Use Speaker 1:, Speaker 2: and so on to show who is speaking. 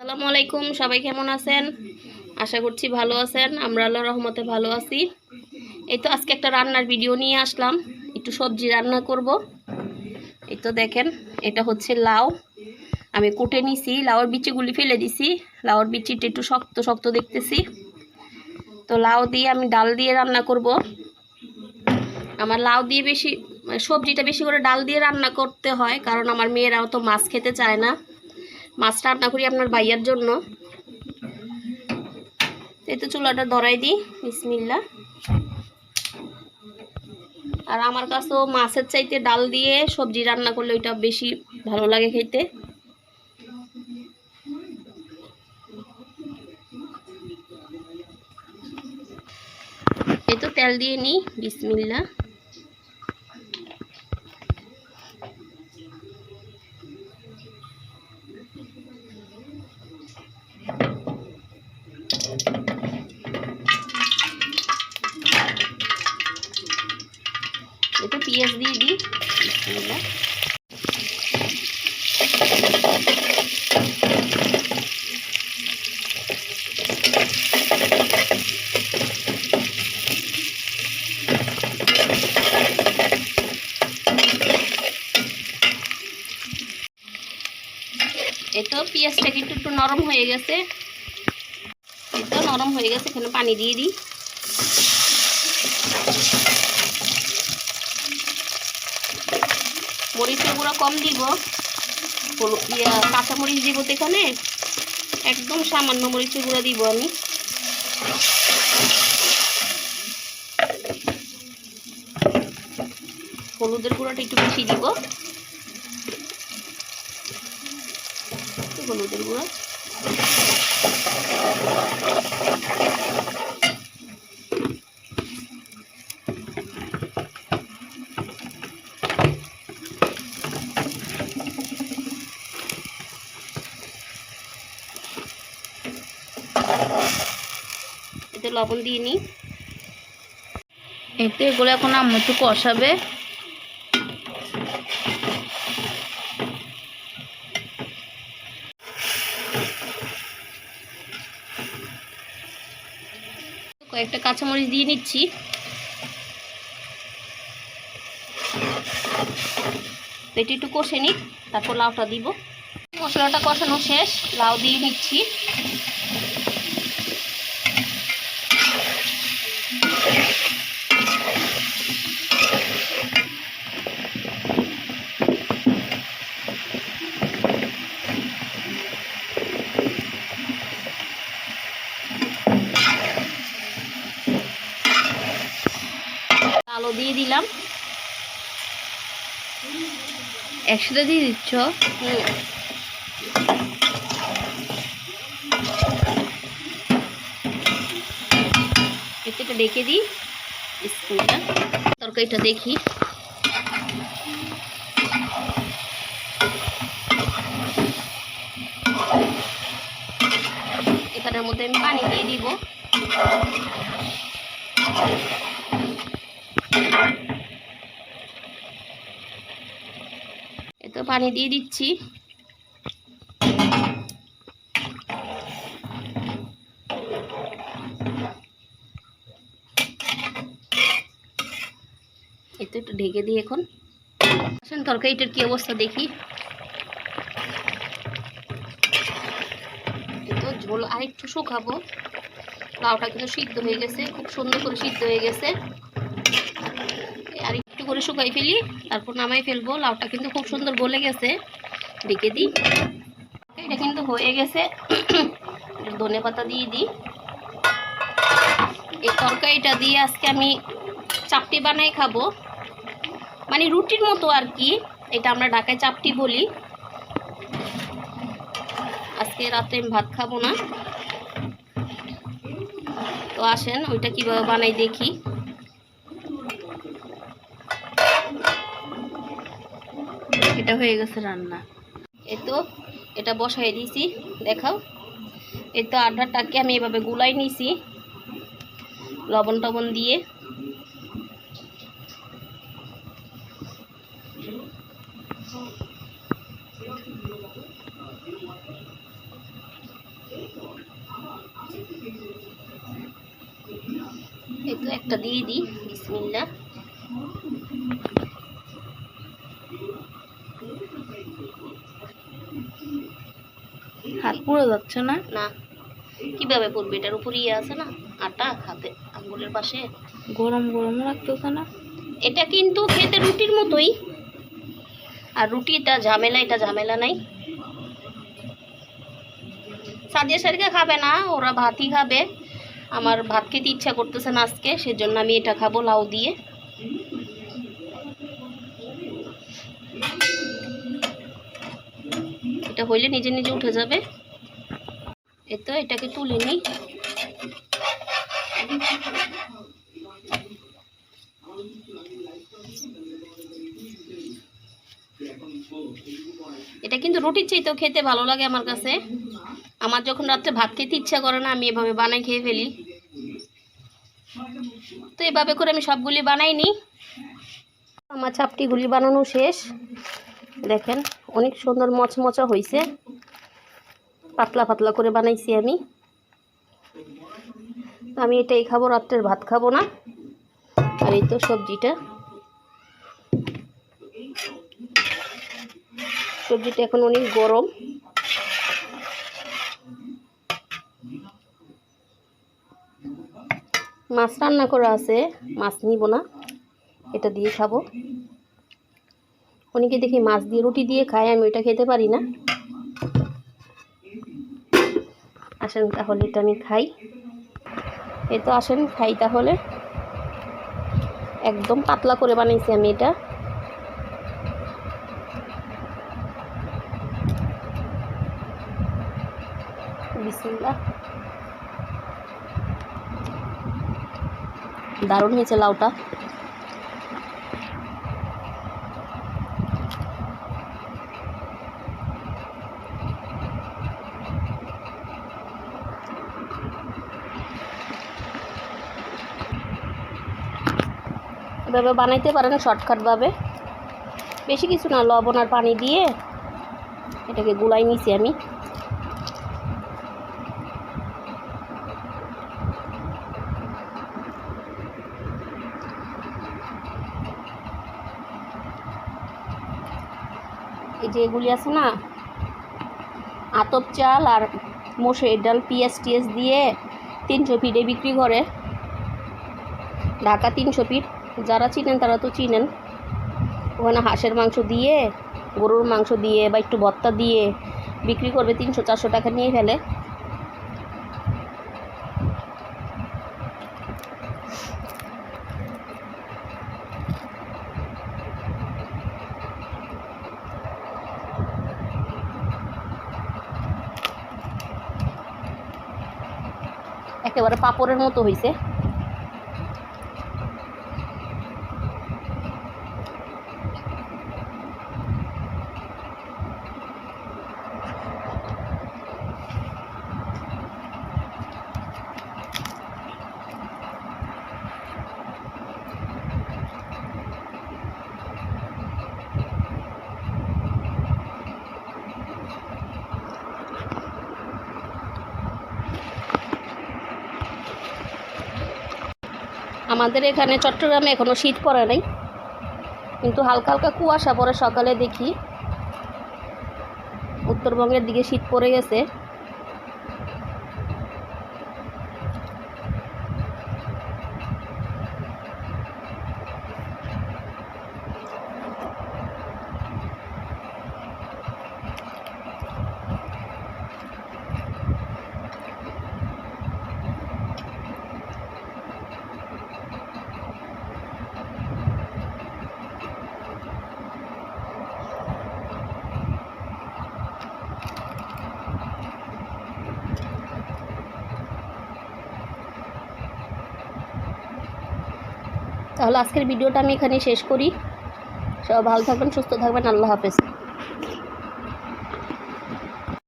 Speaker 1: আসসালামু আলাইকুম, সবাই কেমন আছেন? আশা করছি ভালো আছেন, আমরা আল্লাহ রহমতে ভালো আছি। এই তো আজকে একটা রান্নার ভিডিও নিয়ে আসলাম, একটু সবজি রান্না করব। এই তো দেখেন, এটা হচ্ছে লাউ। আমি কুটে নিছি লাউর বিচিগুলি ফেলে দিছি লাউর বিচিটা একটু শক্ত শক্ত দেখতেছি। তো লাউ দিয়ে আমি ডাল দিয়ে রান্না করব। আমার লাউ দিয়ে বেশি, সবজিটা বেশি করে ডাল দিয়ে রান্না করতে হয়, কারণ আমার মেয়েরাও তো মাছ খেতে চায় না। মাছ রান্না করি আপনার ভাইয়ার জন্য। এই তো চুলাটা ধরাই দিই বিসমিল্লা আর আমার কাছেও মাছের চাইতে ডাল দিয়ে সবজি রান্না করলে ওইটা বেশি ভালো লাগে খেতে। এই তো তেল দিয়ে নিই বিসমিল্লা পেঁয়াজ দিয়ে দিই। এই পেঁয়াজটা কিন্তু একটু নরম হয়ে গেছে এই তো নরম হয়ে গেছে, এখানে পানি দিয়ে দিই মরিচের গুঁড়া কম দিব। ইয়া কাঁচা মরিচ দিব তো এখানে একদম সামান্য মরিচের গুঁড়া দিব আমি। হলুদের গুঁড়াটা একটু বেশি দিব। হলুদের গুঁড়া। লবণ দিয়ে নিই।
Speaker 2: এতে এগুলো এখন আম্মু একটু কষাবে
Speaker 1: কয়েকটা কাঁচামরিচ দিয়ে নিচ্ছি। এটি একটু কষে নিই, তারপর লাউটা দিব। মশলাটা কষানো শেষ, লাউ দিয়ে নিচ্ছি। আলো দিয়ে দিলাম।
Speaker 2: একসাথে দিয়ে দিচ্ছ?
Speaker 1: এটা ডেকে দিই স্কুলটা। তরকারিটা দেখি। এখানের মধ্যে আমি পানি দিয়ে দিব। পানি দিয়ে দিচ্ছি। এতে একটু ঢেকে দিই এখন। আসেন, তরকারিটার কি অবস্থা দেখি। তো ঝোল আরেকটু শুকাবো। লাউটা কিন্তু সিদ্ধ হয়ে গেছে, খুব সুন্দর করে সিদ্ধ হয়ে গেছে। করে শুকাই ফেলি, তারপর নামাই ফেলব। লাউটা কিন্তু খুব সুন্দর গলে গেছে। ঢেকে দিই। এটা কিন্তু হয়ে গেছে। ধনে পাতা দিয়ে দিই। এই তরকারিটা দিয়ে আজকে আমি চাপটি বানাই খাব। মানে রুটির মতো আর কি। এটা আমরা ঢাকায় চাপটি বলি। আজকে রাতে আমি ভাত খাব না। তো আসেন, ওইটা কীভাবে বানাই দেখি।
Speaker 2: এটা হয়ে গেছে রান্না।
Speaker 1: এই তো, এটা বসাই দিয়েছি, দেখাও। এই তো আটাটাকে আমি এভাবে গুলাই নিছি লবণ টবণ দিয়ে। এই তো একটা দিয়ে দিই বিসমিল্লা
Speaker 2: হাত পুড়ে যাচ্ছে না?
Speaker 1: না। কীভাবে পড়বে এটার উপরে ইয়ে আছে না? আটা হাতে আঙ্গুলের পাশে।
Speaker 2: গরম গরম লাগতেছে না
Speaker 1: এটা কিন্তু খেতে রুটির মতোই। আর রুটিটা ঝামেলা এটা ঝামেলা নাই। সাদিয়া সারিকা খাবে না ওরা ভাতই খাবে। আমার ভাত খেতে ইচ্ছা করতেছে না আজকে সেজন্য আমি এটা খাব লাউ দিয়ে। এটা হইলে নিজে নিজে উঠে যাবে। এ তো এটাকে তুলে নিই। এটা কিন্তু রুটির চাইতেও খেতে ভালো লাগে আমার কাছে। আমার যখন রাত্রে ভাত খেতে ইচ্ছা করে না, আমি এভাবে বানাই খেয়ে ফেলি। তো এভাবে করে আমি সবগুলি বানাই নিই আমার চাপটিগুলি বানানো শেষ। দেখেন, অনেক সুন্দর মচমচা হয়েছে পাতলা পাতলা করে বানাইছি আমি। আমি এটাই খাব, রাত্রের ভাত খাব না। আর এই তো সবজিটা। সবজিটা এখন অনেক গরম। মাছ রান্না করা আছে, মাছ নিব না। এটা দিয়ে খাব। অনেকে দেখি মাছ দিয়ে রুটি দিয়ে খায়, আমি ওইটা খেতে পারি না। আসেন তাহলে এটা আমি খাই। এ তো আসেন, খাই তাহলে। একদম পাতলা করে বানাইছি আমি এটা। দারুণ হয়েছে লাউটা। এভাবে বানাইতে পারেন শর্টকাটভাবে। বেশি কিছু না, লবণ আর পানি দিয়ে এটাকে গুলাই নিছি আমি। এই যে এগুলি আছে না, আতপ চাল আর মসুর ডাল পিঁয়াজ টিএস দিয়ে তিনশো ফিটে বিক্রি করে। ঢাকা তিনশো ফিট। যারা চিনেন তারা তো চিনেন। ওখানে হাঁসের মাংস দিয়ে, গরুর মাংস দিয়ে বা একটু ভত্তা দিয়ে বিক্রি করবে তিনশো চারশো টাকা নিয়ে ফেলে। একেবারে পাপড়ের মতো হয়েছে আমাদের এখানে চট্টগ্রামে এখনও শীত পড়ে নাই। কিন্তু হালকা হালকা কুয়াশা পরে সকালে দেখি। উত্তরবঙ্গের দিকে শীত পড়ে গেছে। তাহলে আজকের ভিডিওটা আমি এখানে শেষ করি। সব ভালো থাকবেন সুস্থ থাকবেন আল্লাহ হাফেজ।